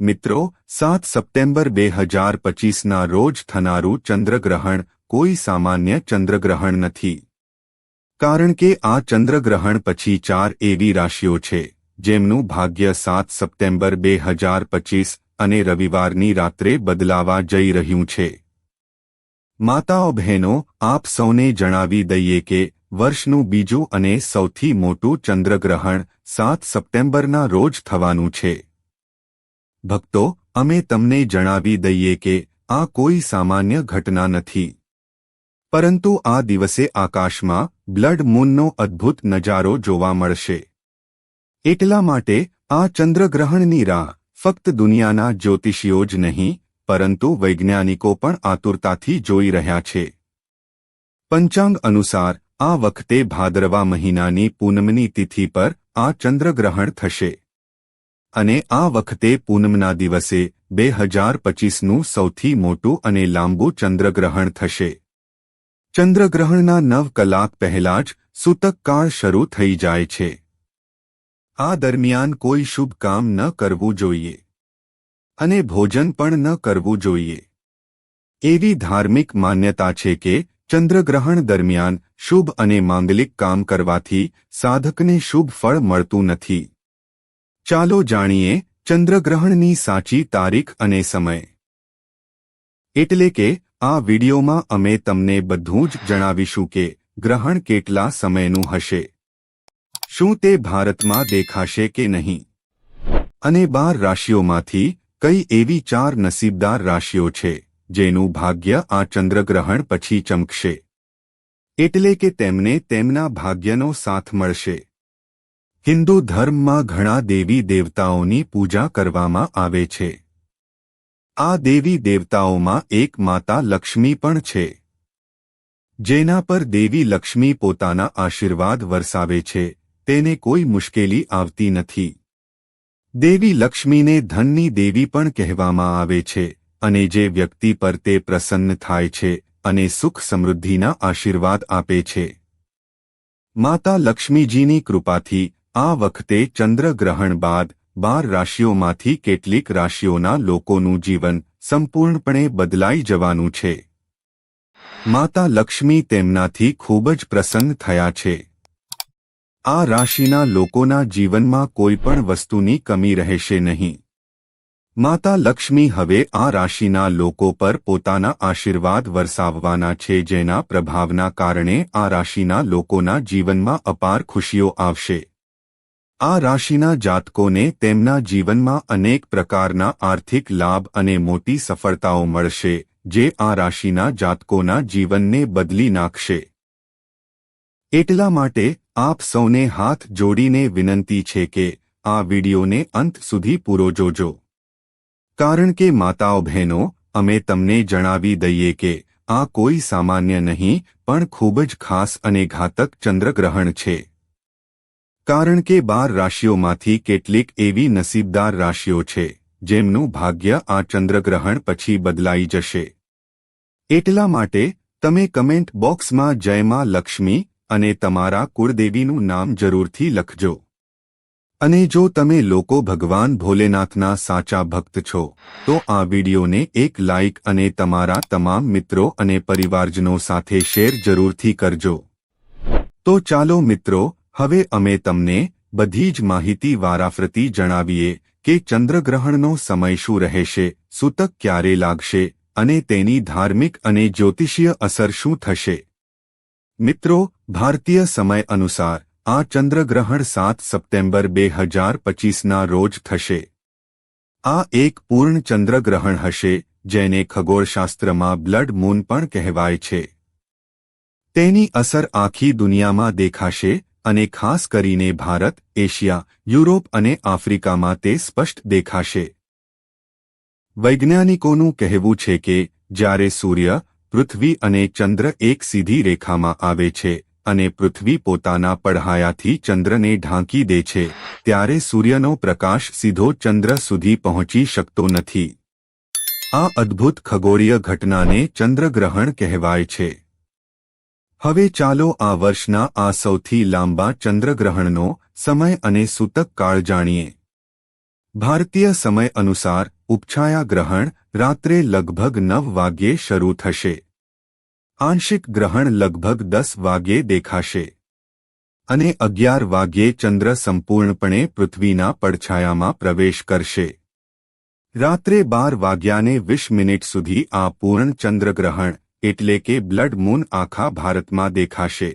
મિત્રો, સાત સપ્ટેમ્બર બે હજાર પચીસના રોજ થનારું ચંદ્રગ્રહણ કોઈ સામાન્ય ચંદ્રગ્રહણ નથી. કારણ કે આ ચંદ્રગ્રહણ પછી ચાર એવી રાશિઓ છે, જેમનું ભાગ્ય સાત સપ્ટેમ્બર બે હજાર પચીસ અને રવિવારની રાત્રે બદલાવા જઈ રહ્યું છે. માતાઓ બહેનો, આપ સૌને જણાવી દઈએ કે, વર્ષનું બીજું અને સૌથી મોટું ચંદ્રગ્રહણ સાત સપ્ટેમ્બરના રોજ થવાનું છે. ભક્તો, અમે તમને જણાવી દઈએ કે આ કોઈ સામાન્ય ઘટના નથી. પરંતુ આ દિવસે આકાશમાં બ્લડ મૂનનો અદ્ભુત નજારો જોવા મળશે. એટલા માટે આ ચંદ્રગ્રહણની રાહ ફક્ત દુનિયાના જ્યોતિષીઓ જ નહીં, પરંતુ વૈજ્ઞાનિકો પણ આતુરતાથી જોઈ રહ્યા છે. પંચાંગ અનુસાર, આ વખતે ભાદરવા મહિનાની પૂનમની તિથિ પર આ ચંદ્રગ્રહણ થશે. અને આ વખતે પૂનમના દિવસે બે હજાર પચીસનું સૌથી મોટું અને લાંબુ ચંદ્રગ્રહણ થશે. ચંદ્રગ્રહણના નવ કલાક પહેલા જ સૂતકકાળ શરૂ થઈ જાય છે. આ દરમિયાન કોઈ શુભ કામ ન કરવું જોઈએ. અને ભોજન પણ ન કરવું જોઈએ. એવી ધાર્મિક માન્યતા છે કે ચંદ્રગ્રહણ દરમિયાન શુભ અને માંગલિક કામ કરવાથી સાધકને શુભ ફળ મળતું નથી. ચાલો જાણીએ ચંદ્રગ્રહણની સાચી તારીખ અને સમય. એટલે કે, આ વિડિયોમાં અમે તમને બધું જ જણાવીશું કે ગ્રહણ કેટલા સમયનું હશે. શું તે ભારતમાં દેખાશે કે નહીં? અને બાર રાશિઓમાંથી કઈ એવી ચાર નસીબદાર રાશિઓ છે, જેનું ભાગ્ય આ ચંદ્રગ્રહણ પછી ચમકશે? એટલે કે તેમને તેમના ભાગ્યનો સાથ મળશે. હિન્દુ ધર્મમાં ઘણા દેવી દેવતાઓની પૂજા કરવામાં આવે છે. આ દેવી દેવતાઓમાં એક માતા લક્ષ્મી પણ છે. જેના પર દેવી લક્ષ્મી પોતાના આશીર્વાદ વરસાવે છે, તેને કોઈ મુશ્કેલી આવતી નથી. દેવી લક્ષ્મીને ધનની દેવી પણ કહેવામાં આવે છે, અને જે વ્યક્તિ પર તે પ્રસન્ન થાય છે, અને સુખ સમૃદ્ધિના આશીર્વાદ આપે છે. માતા લક્ષ્મીજીની કૃપાથી આ વખતે ચંદ્રગ્રહણ બાદ બાર રાશિઓમાંથી કેટલીક રાશિઓના લોકોનું જીવન સંપૂર્ણપણે બદલાઈ જવાનું છે. માતા લક્ષ્મી તેમનાથી ખૂબ જ પ્રસન્ન થયા છે. આ રાશિના લોકોના જીવનમાં કોઈ પણ વસ્તુની કમી રહેશે નહીં. માતા લક્ષ્મી હવે આ રાશિના લોકો પર પોતાના આશીર્વાદ વરસાવવાના છે જેના પ્રભાવના કારણે આ રાશિના લોકોના જીવનમાં અપાર ખુશીઓ આવશે. આ રાશિના જાતકોને તેમના જીવનમાં અનેક પ્રકારના આર્થિક લાભ અને મોટી સફળતાઓ મળશે, જે આ રાશિના જાતકોના જીવનને બદલી નાખશે. એટલા માટે આપ સૌને હાથ જોડીને વિનંતી છે કે આ વિડિયોને અંત સુધી પૂરો જોજો. કારણ કે માતાઓ બહેનો, અમે તમને જણાવી દઈએ કે આ કોઈ સામાન્ય નહીં, પણ ખૂબ જ ખાસ અને ઘાતક ચંદ્રગ્રહણ છે. કારણ કે બાર રાશિઓમાંથી કેટલીક એવી નસીબદાર રાશિઓ છે, જેમનું ભાગ્ય આ ચંદ્રગ્રહણ પછી બદલાઈ જશે. એટલા માટે, તમે કમેન્ટ બોક્સમાં જયમાં લક્ષ્મી અને તમારા કુળદેવીનું નામ જરૂરથી લખજો. અને જો તમે લોકો ભગવાન ભોલેનાથના સાચા ભક્ત છો, તો આ વિડિયોને એક લાઇક અને તમારા તમામ મિત્રો અને પરિવારજનો સાથે શેર જરૂરથી કરજો. તો ચાલો મિત્રો હવે અમે તમને બધી જ માહિતી વારાફરતી જણાવીએ કે ચંદ્રગ્રહણનો સમય શું રહેશે, સૂતક ક્યારે લાગશે અને તેની ધાર્મિક અને જ્યોતિષીય અસર શું થશે. મિત્રો, ભારતીય સમય અનુસાર આ ચંદ્રગ્રહણ સાત સપ્ટેમ્બર બે હજાર પચીસના રોજ થશે. આ એક પૂર્ણ ચંદ્રગ્રહણ હશે, જેને ખગોળશાસ્ત્રમાં બ્લડ મૂન પણ કહેવાય છે. તેની અસર આખી દુનિયામાં દેખાશે અને ખાસ કરીને ભારત, એશિયા, યુરોપ અને આફ્રિકામાં તે સ્પષ્ટ દેખાશે. વૈજ્ઞાનિકોનું કહેવું છે કે, જ્યારે સૂર્ય, પૃથ્વી અને ચંદ્ર એક સીધી રેખામાં આવે છે અને પૃથ્વી પોતાના પડહાયાથી ચંદ્રને ઢાંકી દે છે, ત્યારે સૂર્યનો પ્રકાશ સીધો ચંદ્ર સુધી પહોંચી શકતો નથી. આ અદ્ભુત ખગોળીય ઘટનાને ચંદ્રગ્રહણ કહેવાય છે. હવે ચાલો આ વર્ષના આ સૌથી લાંબા ચંદ્રગ્રહણનો સમય અને સૂતક કાળ જાણીએ. ભારતીય સમય અનુસાર ઉપછાયા ગ્રહણ રાત્રે લગભગ નવ વાગ્યે શરૂ થશે. આંશિક ગ્રહણ લગભગ દસ વાગ્યે દેખાશે. અને અગિયાર વાગ્યે ચંદ્ર સંપૂર્ણપણે પૃથ્વીના પડછાયામાં પ્રવેશ કરશે. રાત્રે બાર વાગ્યાને વીસ મિનિટ સુધી આ પૂર્ણ ચંદ્રગ્રહણ એટલે કે બ્લડ મૂન આખા ભારતમાં દેખાશે.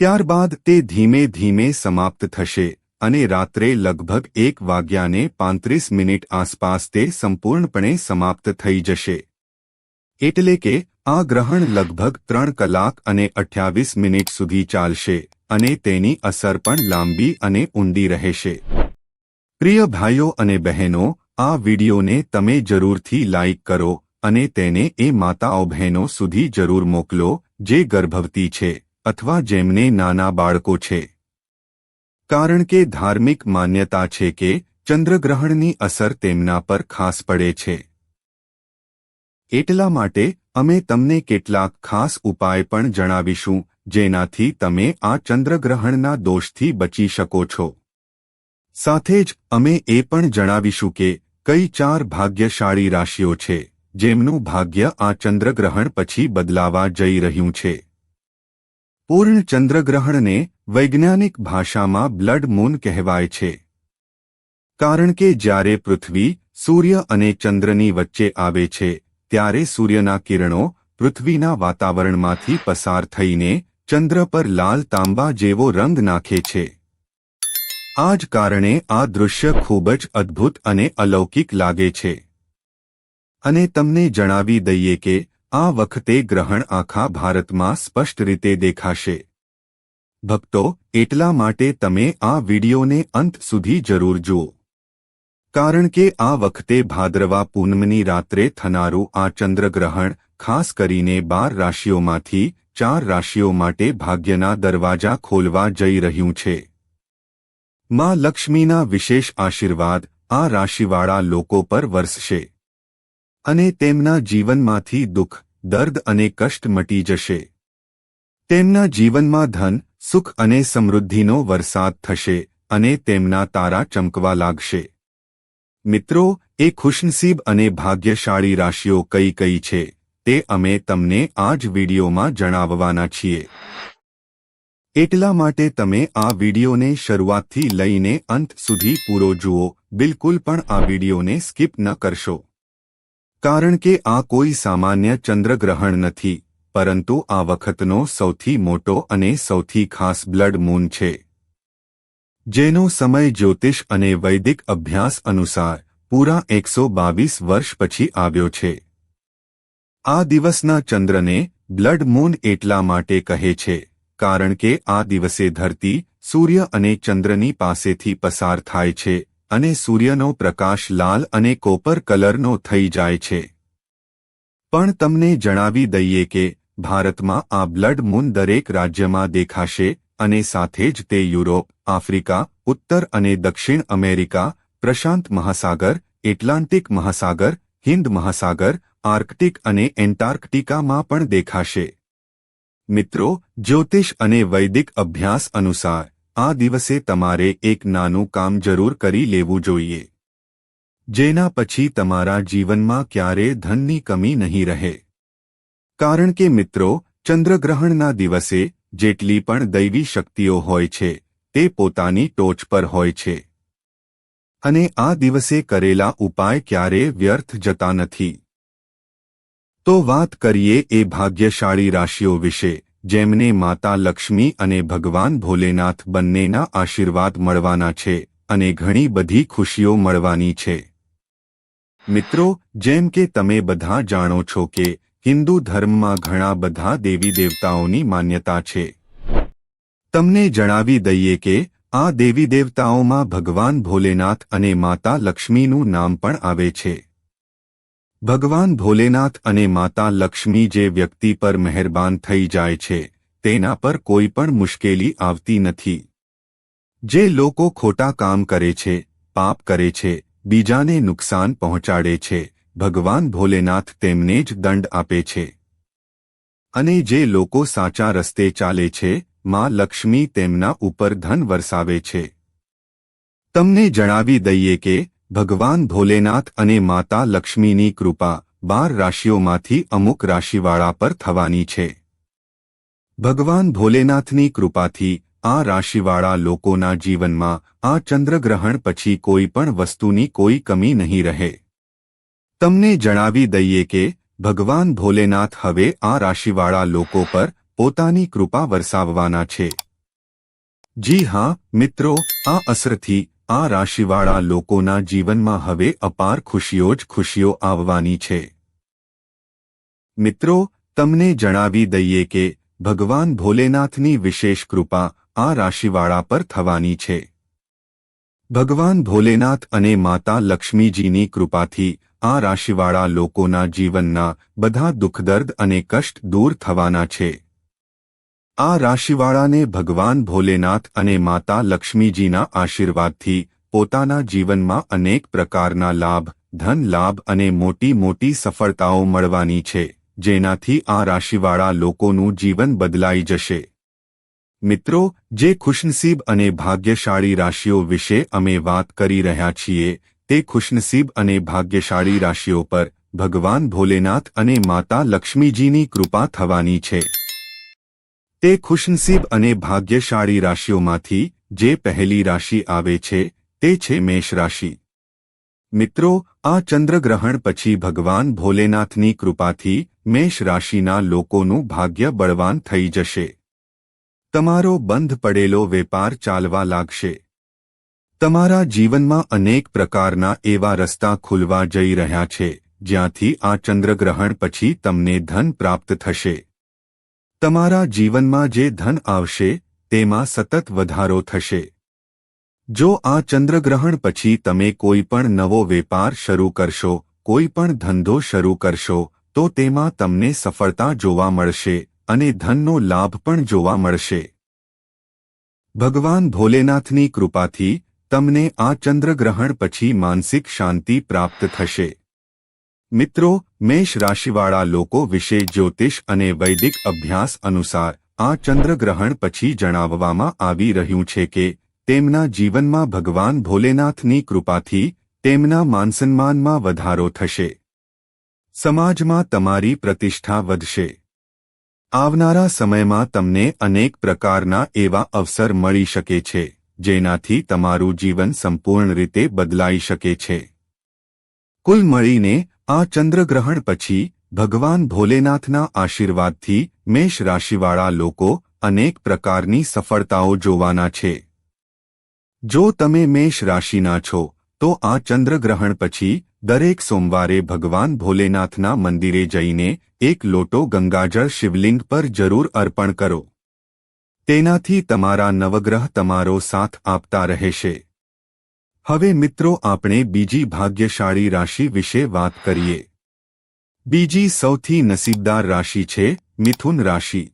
ત્યારબાદ તે ધીમે ધીમે સમાપ્ત થશે અને રાત્રે લગભગ એક વાગ્યાને પાંત્રીસ મિનિટ આસપાસ તે સંપૂર્ણપણે સમાપ્ત થઈ જશે. એટલે કે આ ગ્રહણ લગભગ ત્રણ કલાક અને અઠ્યાવીસ મિનિટ સુધી ચાલશે અને તેની અસર પણ લાંબી અને ઊંડી રહેશે. પ્રિય ભાઈઓ અને બહેનો, આ વિડીયોને તમે જરૂરથી લાઇક કરો અને તેને એ માતાઓ બહેનો સુધી જરૂર મોકલો, જે ગર્ભવતી છે, અથવા જેમને નાના બાળકો છે. કારણ કે ધાર્મિક માન્યતા છે કે, ચંદ્રગ્રહણની અસર તેમના પર ખાસ પડે છે. એટલા માટે, અમે તમને કેટલાક ખાસ ઉપાય પણ જણાવીશું, જેનાથી તમે આ ચંદ્રગ્રહણના દોષથી બચી શકો છો. સાથે જ, અમે એ પણ જણાવીશું કે, કઈ ચાર ભાગ્યશાળી રાશિઓ છે. જેમનું ભાગ્ય આ ચંદ્રગ્રહણ પછી બદલાવા જઈ રહ્યું છે. પૂર્ણ ચંદ્રગ્રહણને વૈજ્ઞાનિક ભાષામાં બ્લડ મૂન કહેવાય છે. કારણ કે જ્યારે પૃથ્વી, સૂર્ય અને ચંદ્રની વચ્ચે આવે છે, ત્યારે સૂર્યના કિરણો પૃથ્વીના વાતાવરણમાંથી પસાર થઈને ચંદ્ર પર લાલ તાંબા જેવો રંગ નાખે છે. આ જ કારણે આ દૃશ્ય ખૂબ જ અદ્ભુત અને અલૌકિક લાગે છે. અને તમને જણાવી દઈએ કે, આ વખતે ગ્રહણ આખા ભારતમાં સ્પષ્ટ રીતે દેખાશે. ભક્તો, એટલા માટે તમે આ વિડીયોને અંત સુધી જરૂર જુઓ. કારણ કે આ વખતે ભાદ્રવા પૂનમની રાત્રે થનારું આ ચંદ્રગ્રહણ, ખાસ કરીને બાર રાશિઓમાંથી, ચાર રાશિઓ માટે ભાગ્યના દરવાજા ખોલવા જઈ રહ્યું છે. માં લક્ષ્મીના વિશેષ આશીર્વાદ, આ રાશિવાળા લોકો પર વરસશે. અને તેમના જીવનમાંથી દુઃખ, દર્દ અને કષ્ટ મટી જશે. તેમના જીવનમાં ધન, સુખ અને સમૃદ્ધિનો વરસાદ થશે અને તેમના તારા ચમકવા લાગશે. મિત્રો, એ ખુશનસીબ અને ભાગ્યશાળી રાશિઓ કઈ કઈ છે, તે અમે તમને આ જ વિડીયોમાં જણાવવાના છીએ. એટલા માટે તમે આ વિડીયોને શરૂઆતથી લઈને અંત સુધી પૂરો જુઓ, બિલકુલ પણ આ વિડીયોને સ્કીપ ન કરશો. કારણ કે આ કોઈ સામાન્ય ચંદ્રગ્રહણ નથી, પરંતુ આ વખતનો સૌથી મોટો અને સૌથી ખાસ બ્લડ મૂન છે. જેનો સમય જ્યોતિષ અને વૈદિક અભ્યાસ અનુસાર પૂરા એકસો બાવીસ વર્ષ પછી આવ્યો છે. આ દિવસના ચંદ્રને બ્લડ મૂન એટલા માટે કહે છે, કારણ કે આ દિવસે ધરતી સૂર્ય અને ચંદ્રની પાસેથી પસાર થાય છે. અને સૂર્યનો પ્રકાશ લાલ અને કોપર કલરનો થઈ જાય છે. પણ તમને જણાવી દઈએ કે, ભારતમાં આ બ્લડ મૂન દરેક રાજ્યમાં દેખાશે, અને સાથે જ તે યુરોપ, આફ્રિકા, ઉત્તર અને દક્ષિણ અમેરિકા, પ્રશાંત મહાસાગર, એટલાન્ટિક મહાસાગર, હિન્દ મહાસાગર, આર્કટિક અને એન્ટાર્કટિકામાં પણ દેખાશે. મિત્રો, જ્યોતિષ અને વૈદિક અભ્યાસ અનુસાર આ દિવસે તમારે એક નાનું કામ જરૂર કરી લેવું જોઈએ. જેના પછી તમારા જીવનમાં ક્યારે ધનની કમી નહીં રહે. કારણ કે મિત્રો, ચંદ્રગ્રહણના દિવસે જેટલી પણ દૈવી શક્તિઓ હોય છે, તે પોતાની ટોચ પર હોય છે. અને આ દિવસે કરેલા ઉપાય ક્યારે વ્યર્થ જતા નથી. તો વાત કરીએ એ ભાગ્યશાળી રાશિઓ વિશે. જેમને માતા લક્ષ્મી અને ભગવાન ભોલેનાથ બંનેના આશીર્વાદ મળવાના છે અને ઘણી બધી ખુશીઓ મળવાની છે. મિત્રો, જેમ કે તમે બધા જાણો છો કે હિન્દુ ધર્મમાં ઘણા બધા દેવી દેવતાઓની માન્યતા છે. તમને જણાવી દઈએ કે આ દેવી દેવતાઓમાં ભગવાન ભોલેનાથ અને માતા લક્ષ્મીનું નામ પણ આવે છે. ભગવાન ભોલેનાથ અને માતા લક્ષ્મી જે વ્યક્તિ પર મહેરબાન થઈ જાય છે, તેના પર કોઈ પણ મુશ્કેલી આવતી નથી. જે લોકો ખોટા કામ કરે છે, પાપ કરે છે, બીજાને નુકસાન પહોંચાડે છે, ભગવાન ભોલેનાથ તેમને જ દંડ આપે છે. અને જે લોકો સાચા રસ્તે ચાલે છે, માં લક્ષ્મી તેમના ઉપર ધન વરસાવે છે. તમને જણાવી દઈએ કે ભગવાન ભોલેનાથ અને માતા લક્ષ્મીની કૃપા બાર રાશિઓમાંથી અમુક રાશિવાળા પર થવાની છે. ભગવાન ભોલેનાથની કૃપાથી આ રાશિવાળા લોકોના જીવનમાં આ ચંદ્રગ્રહણ પછી કોઈ પણ વસ્તુની કોઈ કમી નહીં રહે. તમને જણાવી દઈએ કે ભગવાન ભોલેનાથ હવે આ રાશિવાળા લોકો પર પોતાની કૃપા વરસાવવાના છે. જી હા, મિત્રો, આ અસરથી આ રાશિવાળા લોકોના જીવનમાં હવે અપાર ખુશીઓ જ ખુશીઓ આવવાની છે. મિત્રો, તમને જણાવી દઈએ કે ભગવાન ભોલેનાથની વિશેષ કૃપા આ રાશિવાળા પર થવાની છે. ભગવાન ભોલેનાથ અને માતા લક્ષ્મીજીની કૃપાથી આ રાશિવાળા લોકોના જીવનના બધા દુઃખદર્દ અને કષ્ટ દૂર થવાના છે. આ રાશિવાળાને ભગવાન ભોલેનાથ અને માતા લક્ષ્મીજીના આશીર્વાદથી પોતાના જીવનમાં અનેક પ્રકારના લાભ, ધન લાભ અને મોટી મોટી સફળતાઓ મળવાની છે, જેનાથી આ રાશિવાળા લોકોનું જીવન બદલાઈ જશે. મિત્રો, જે ખુશનસીબ અને ભાગ્યશાળી રાશિઓ વિશે અમે વાત કરી રહ્યા છીએ, તે ખુશનસીબ અને ભાગ્યશાળી રાશિઓ પર ભગવાન ભોલેનાથ અને માતા લક્ષ્મીજીની કૃપા થવાની છે. તે ખુશનસીબ અને ભાગ્યશાળી રાશિઓમાંથી જે પહેલી રાશિ આવે છે, તે છે મેષ રાશિ. મિત્રો, આ ચંદ્રગ્રહણ પછી ભગવાન ભોલેનાથની કૃપાથી મેષ રાશિના લોકોનું ભાગ્ય બળવાન થઈ જશે. તમારો બંધ પડેલો વેપાર ચાલવા લાગશે. તમારા જીવનમાં અનેક પ્રકારના એવા રસ્તા ખુલવા જઈ રહ્યા છે, જ્યાંથી આ ચંદ્રગ્રહણ પછી તમને ધન પ્રાપ્ત થશે. તમારા જીવનમાં જે ધન આવશે, તેમાં સતત વધારો થશે. જો આ ચંદ્રગ્રહણ પછી તમે કોઈ પણ નવો વેપાર શરૂ કરશો, કોઈ પણ ધંધો શરૂ કરશો, તો તેમાં તમને સફળતા જોવા મળશે અને ધનનો લાભ પણ જોવા મળશે. ભગવાન ભોલેનાથની કૃપાથી તમને આ ચંદ્રગ્રહણ પછી માનસિક શાંતિ પ્રાપ્ત થશે. મિત્રો, મેષ રાશિવાળા લોકો વિશે જ્યોતિષ અને વૈદિક અભ્યાસ અનુસાર આ ચંદ્રગ્રહણ પછી જણાવવામાં આવી રહ્યું છે કે, તેમના જીવનમાં ભગવાન ભોલેનાથની કૃપાથી તેમના માનસન્માનમાં વધારો થશે. સમાજમાં તમારી પ્રતિષ્ઠા વધશે. આવનારા સમયમાં તમને અનેક પ્રકારના એવા અવસર મળી શકે છે, જેનાથી તમારું જીવન સંપૂર્ણ રીતે બદલાઈ શકે છે. કુલ મળીને આ ચંદ્રગ્રહણ પછી ભગવાન ભોલેનાથના આશીર્વાદથી મેષ રાશિવાળા લોકો અનેક પ્રકારની સફળતાઓ જોવાના છે. જો તમે મેષ રાશિના છો, તો આ ચંદ્રગ્રહણ પછી દરેક સોમવારે ભગવાન ભોલેનાથના મંદિરે જઈને એક લોટો ગંગાજળ શિવલિંગ પર જરૂર અર્પણ કરો. તેનાથી તમારા નવગ્રહ તમારો સાથ આપતા રહેશે. હવે મિત્રો આપણે બીજી ભાગ્યશાળી રાશિ વિશે વાત કરીએ. બીજી સૌથી નસીબદાર રાશિ છે મિથુન રાશિ.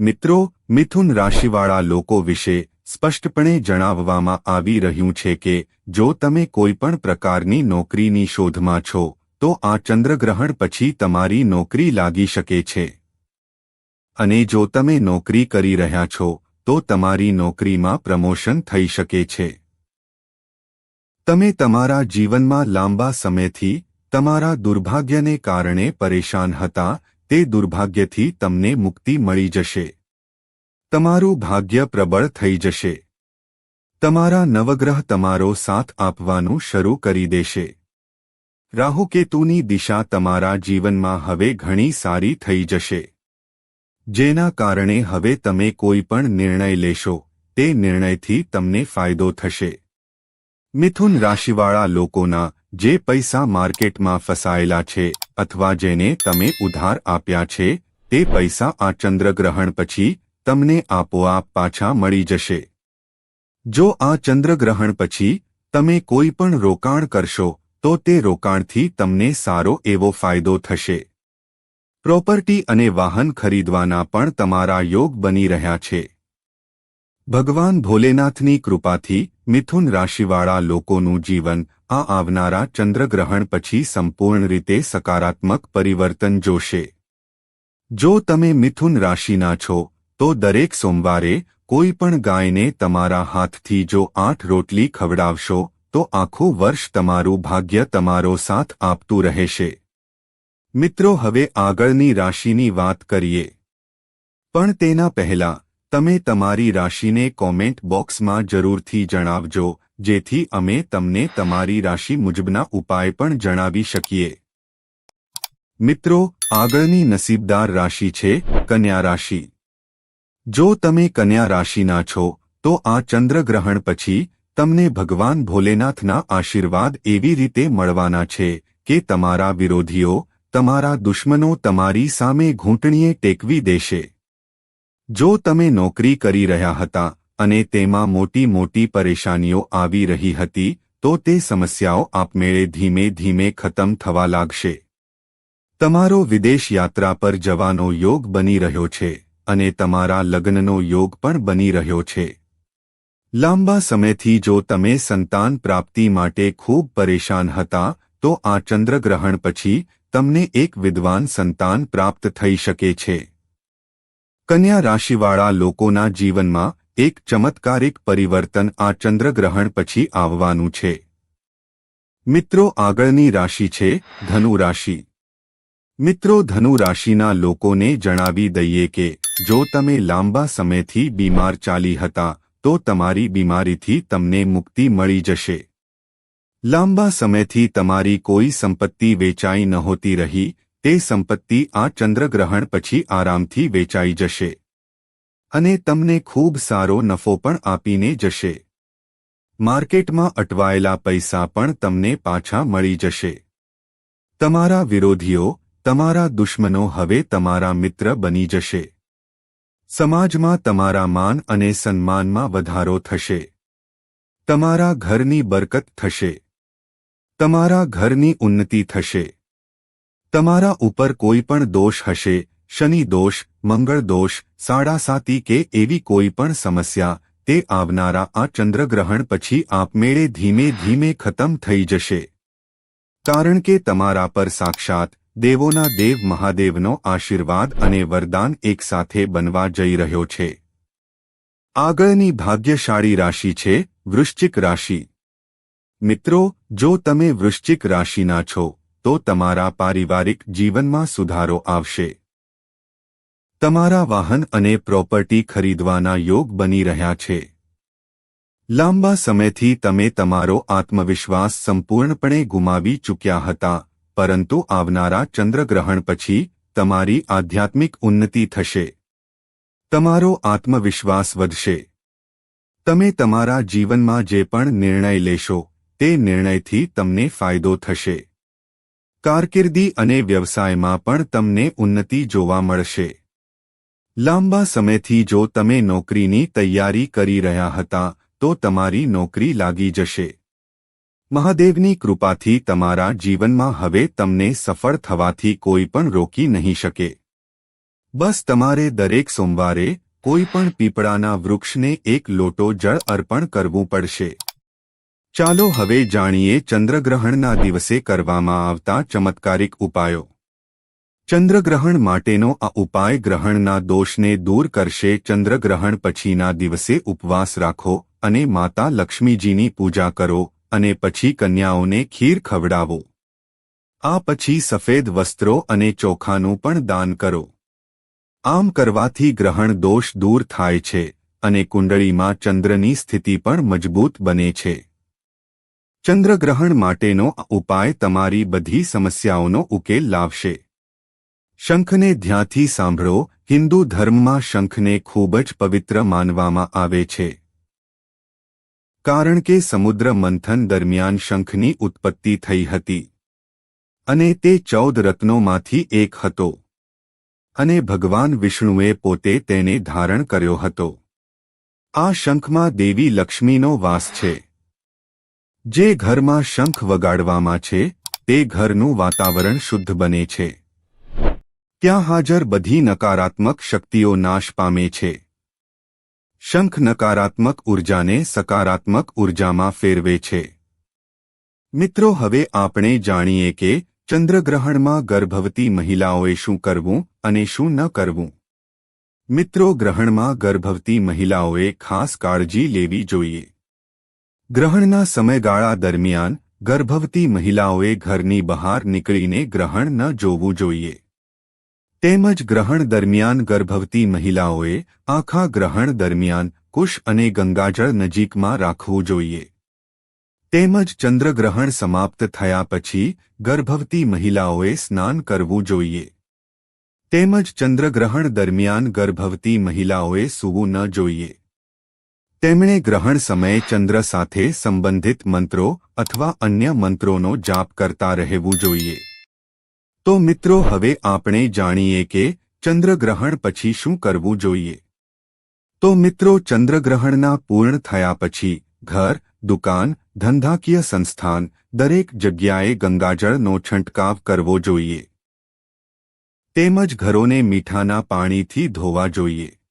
મિત્રો, મિથુન રાશિવાળા લોકો વિશે સ્પષ્ટપણે જણાવવામાં આવી રહ્યું છે કે, જો તમે કોઈપણ પ્રકારની નોકરીની શોધમાં છો, તો આ ચંદ્રગ્રહણ પછી તમારી નોકરી લાગી શકે છે. અને જો તમે નોકરી કરી રહ્યા છો, તો તમારી નોકરીમાં પ્રમોશન થઈ શકે છે. તમે તમારા જીવનમાં લાંબા સમયથી તમારા દુર્ભાગ્યને કારણે પરેશાન હતા, તે દુર્ભાગ્યથી તમને મુક્તિ મળી જશે. તમારું ભાગ્ય પ્રબળ થઈ જશે. તમારા નવગ્રહ તમારો સાથ આપવાનું શરૂ કરી દેશે. રાહુકેતુની દિશા તમારા જીવનમાં હવે ઘણી સારી થઈ જશે. જેના કારણે હવે તમે કોઈ પણ નિર્ણય લેશો, તે નિર્ણયથી તમને ફાયદો થશે. મિથુન રાશિવાળા લોકોના જે પૈસા માર્કેટમાં ફસાયેલા છે અથવા જેને તમે ઉધાર આપ્યા છે, તે પૈસા આ ચંદ્રગ્રહણ પછી તમને આપોઆપ પાછા મળી જશે. જો આ ચંદ્રગ્રહણ પછી તમે કોઈ પણ રોકાણ કરશો, તો તે રોકાણથી તમને સારો એવો ફાયદો થશે. પ્રોપર્ટી અને વાહન ખરીદવાના પણ તમારા યોગ બની રહ્યા છે. ભગવાન ભોલેનાથની કૃપાથી મિથુન રાશિવાળા લોકોનું જીવન આ આવનારા ચંદ્રગ્રહણ પછી સંપૂર્ણ રીતે સકારાત્મક પરિવર્તન જોશે. જો તમે મિથુન રાશિના છો, તો દરેક સોમવારે કોઈ પણ ગાયને તમારા હાથથી જો આઠ રોટલી ખવડાવશો, તો આખું વર્ષ તમારું ભાગ્ય તમારો સાથ આપતું રહેશે. મિત્રો, હવે આગળની રાશિની વાત કરીએ. પણ તેના પહેલા તમે તમારી રાશિને કોમેન્ટ બોક્સમાં જરૂરથી જણાવજો, જેથી અમે તમને તમારી રાશિ મુજબના ઉપાય પણ જણાવી શકીએ. મિત્રો, આગળની નસીબદાર રાશિ છે કન્યા રાશિ. જો તમે કન્યા રાશિના છો, તો આ ચંદ્રગ્રહણ પછી તમને ભગવાન ભોલેનાથના આશીર્વાદ એવી રીતે મળવાના છે કે તમારા વિરોધીઓ તમારા દુશ્મનો તમારી સામે ઘૂંટણીએ ટેકવી દેશે. જો તમે નોકરી કરી રહ્યા હતા અને તેમાં મોટી મોટી પરેશાનીઓ આવી રહી હતી, તો તે સમસ્યાઓ આપમેળે ધીમે ધીમે ખતમ થવા લાગશે. તમારો વિદેશ યાત્રા પર જવાનો યોગ બની રહ્યો છે અને તમારા લગ્નનો યોગ પણ બની રહ્યો છે. લાંબા સમયથી જો તમે સંતાન પ્રાપ્તિ માટે ખૂબ પરેશાન હતા, તો આ ચંદ્રગ્રહણ પછી તમને એક વિદ્વાન સંતાન પ્રાપ્ત થઈ શકે છે. કન્યા રાશિવાળા લોકોના જીવનમાં એક ચમત્કારિક પરિવર્તન આ ચંદ્રગ્રહણ પછી આવવાનું છે. મિત્રો આગળની રાશિ છે ધનુ રાશિ. મિત્રો ધનુ રાશિના લોકોને જણાવી દઈએ કે, જો તમે લાંબા સમયથી બીમાર ચાલી હતા, તો તમારી બીમારીથી તમને મુક્તિ મળી જશે. લાંબા સમયથી તમારી કોઈ સંપત્તિ વેચાઈ નહોતી રહી તે સંપત્તિ આ ચંદ્રગ્રહણ પછી આરામથી વેચાઈ જશે. અને તમને ખૂબ સારો નફો પણ આપીને જશે. માર્કેટમાં અટવાયેલા પૈસા પણ તમને પાછા મળી જશે. તમારા વિરોધીઓ, તમારા દુશ્મનો હવે તમારા મિત્ર બની જશે. સમાજમાં તમારા માન અને સન્માનમાં વધારો થશે. તમારા ઘરની બરકત થશે. તમારા ઘરની ઉન્નતિ થશે. તમારા ઉપર કોઈ પણ દોષ હશે, શનિ દોષ, મંગળ દોષ, સાડા સાતી કે એવી કોઈ પણ સમસ્યા, તે આવનારા આ ચંદ્રગ્રહણ પછી આપમેળે ધીમે ધીમે ખતમ થઈ જશે. કારણ કે તમારા પર સાક્ષાત દેવોના દેવ મહાદેવનો આશીર્વાદ અને વરદાન એકસાથે બનવા જઈ રહ્યો છે. આગળની ભાગ્યશાળી રાશિ છે વૃશ્ચિક રાશિ. મિત્રો, જો તમે વૃશ્ચિક રાશિના છો તો તમારા પારિવારિક જીવનમાં સુધારો આવશે. તમારા વાહન અને પ્રોપર્ટી ખરીદવાના યોગ બની રહ્યા છે. લાંબા સમયથી તમે તમારો આત્મવિશ્વાસ સંપૂર્ણપણે ગુમાવી ચૂક્યા હતા, પરંતુ આવનારા ચંદ્રગ્રહણ પછી તમારી આધ્યાત્મિક ઉન્નતિ થશે. તમારો આત્મવિશ્વાસ વધશે. તમે તમારા જીવનમાં જે પણ નિર્ણય લેશો, તે નિર્ણયથી તમને ફાયદો થશે. કારકિર્દી અને વ્યવસાયમાં પણ તમને ઉન્નતિ જોવા મળશે. લાંબા સમયથી જો તમે નોકરીની તૈયારી કરી રહ્યા હતા, તો તમારી નોકરી લાગી જશે. મહાદેવની કૃપાથી તમારા જીવનમાં હવે તમને સફળ થવાથી કોઈ પણ રોકી નહીં શકે. બસ તમારે દરેક સોમવારે કોઈ પણ પીપળાના વૃક્ષને એક લોટો જળ અર્પણ કરવું પડશે. ચાલો હવે જાણીએ ચંદ્રગ્રહણના દિવસે કરવામાં આવતા ચમત્કારિક ઉપાયો. ચંદ્રગ્રહણ માટેનો આ ઉપાય ગ્રહણના દોષને દૂર કરશે. ચંદ્રગ્રહણ પછીના દિવસે ઉપવાસ રાખો અને માતા લક્ષ્મીજીની પૂજા કરો અને પછી કન્યાઓને ખીર ખવડાવો. આ પછી સફેદ વસ્ત્રો અને ચોખાનું પણ દાન કરો. આમ કરવાથી ગ્રહણ દોષ દૂર થાય છે અને કુંડળીમાં ચંદ્રની સ્થિતિ પણ મજબૂત બને છે. ચંદ્રગ્રહણ માટેનો ઉપાય તમારી બધી સમસ્યાઓનો ઉકેલ લાવશે. શંખને ધ્યાનથી સાંભળો, હિન્દુ ધર્મમાં શંખને ખૂબ જ પવિત્ર માનવામાં આવે છે. કારણ કે સમુદ્ર મંથન દરમિયાન શંખની ઉત્પત્તિ થઈ હતી. અને તે ચૌદ રત્નોમાંથી એક હતો. અને ભગવાન વિષ્ણુએ પોતે તેને ધારણ કર્યો હતો. આ શંખમાં દેવી લક્ષ્મીનો વાસ છે. જે ઘરમાં શંખ વગાડવામાં છે, તે ઘરનું વાતાવરણ શુદ્ધ બને છે. ત્યાં હાજર બધી નકારાત્મક શક્તિઓ નાશ પામે છે. શંખ નકારાત્મક ઉર્જાને સકારાત્મક ઉર્જામાં ફેરવે છે. મિત્રો, હવે આપણે જાણીએ કે ચંદ્રગ્રહણમાં ગર્ભવતી મહિલાઓએ શું કરવું અને શું ન કરવું. મિત્રો, ગ્રહણમાં ગર્ભવતી મહિલાઓએ ખાસ કાળજી લેવી જોઈએ. ગ્રહણના સમયગાળા દરમિયાન ગર્ભવતી મહિલાઓએ ઘરની બહાર નીકળીને ગ્રહણ ન જોવું જોઈએ. તેમજ ગ્રહણ દરમિયાન ગર્ભવતી મહિલાઓએ આખા ગ્રહણ દરમિયાન કુશ અને ગંગાજળ નજીકમાં રાખવું જોઈએ. તેમજ ચંદ્રગ્રહણ સમાપ્ત થયા પછી ગર્ભવતી મહિલાઓએ સ્નાન કરવું જોઈએ. તેમજ ચંદ્રગ્રહણ દરમિયાન ગર્ભવતી મહિલાઓએ સૂવું ન જોઈએ. તેમણે ગ્રહણ સમયે ચંદ્ર સાથે સંબંધિત મંત્રો અથવા અન્ય મંત્રોનો જાપ કરતા રહેવું જોઈએ. તો મિત્રો, હવે આપણે જાણીએ કે ચંદ્રગ્રહણ પછી શું કરવું જોઈએ. તો મિત્રો ચંદ્રગ્રહણના પૂર્ણ થયા પછી ઘર, દુકાન, ધંધાકીય સંસ્થાન, દરેક જગ્યાએ ગંગાજળનો છંટકાવ કરવો જોઈએ. તેમજ ઘરોને મીઠાના પાણીથી ધોવા જોઈએ.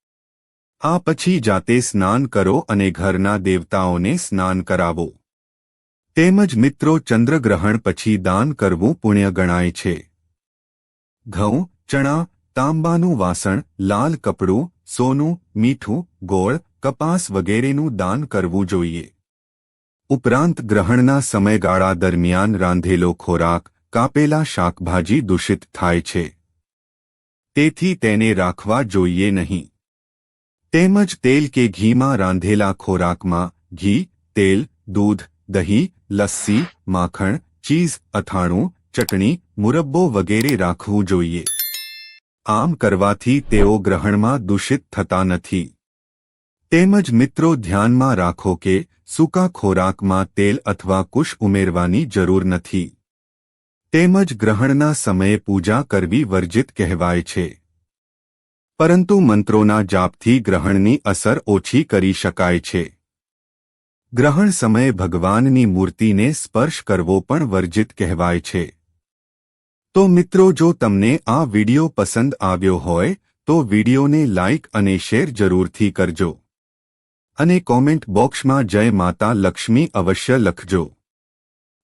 આ પછી જાતે સ્નાન કરો અને ઘરના દેવતાઓને સ્નાન કરાવો. તેમજ મિત્રો, ચંદ્રગ્રહણ પછી દાન કરવું પુણ્ય ગણાય છે. ઘઉં, ચણા, તાંબાનું વાસણ, લાલ કપડું, સોનું, મીઠું, ગોળ, કપાસ વગેરેનું દાન કરવું જોઈએ. ઉપરાંત ગ્રહણના સમયગાળા દરમિયાન રાંધેલો ખોરાક, કાપેલા શાકભાજી દૂષિત થાય છે. તેથી તેને રાખવા જોઈએ નહીં. તેમજ તેલ કે ઘીમાં રાંધેલા ખોરાકમાં ઘી, તેલ, દૂધ, દહીં, લસ્સી, માખણ, ચીઝ, અથાણું, ચટણી, મુરબ્બો વગેરે રાખવું જોઈએ. આમ કરવાથી તેઓ ગ્રહણમાં દૂષિત થતા નથી. તેમજ મિત્રો ધ્યાનમાં રાખો કે સૂકા ખોરાકમાં તેલ અથવા કુશ ઉમેરવાની જરૂર નથી. તેમજ ગ્રહણના સમયે પૂજા કરવી વર્જિત કહેવાય છે. પરંતુ મંત્રોના જાપથી ગ્રહણની અસર ઓછી કરી શકાય છે. ગ્રહણ સમયે ભગવાનની મૂર્તિને સ્પર્શ કરવો પણ વર્જિત કહેવાય છે. તો મિત્રો, જો તમને આ વિડિયો પસંદ આવ્યો હોય, તો વિડિયોને લાઇક અને શેર જરૂરથી કરજો. અને કોમેન્ટ બોક્સમાં જય માતા લક્ષ્મી અવશ્ય લખજો.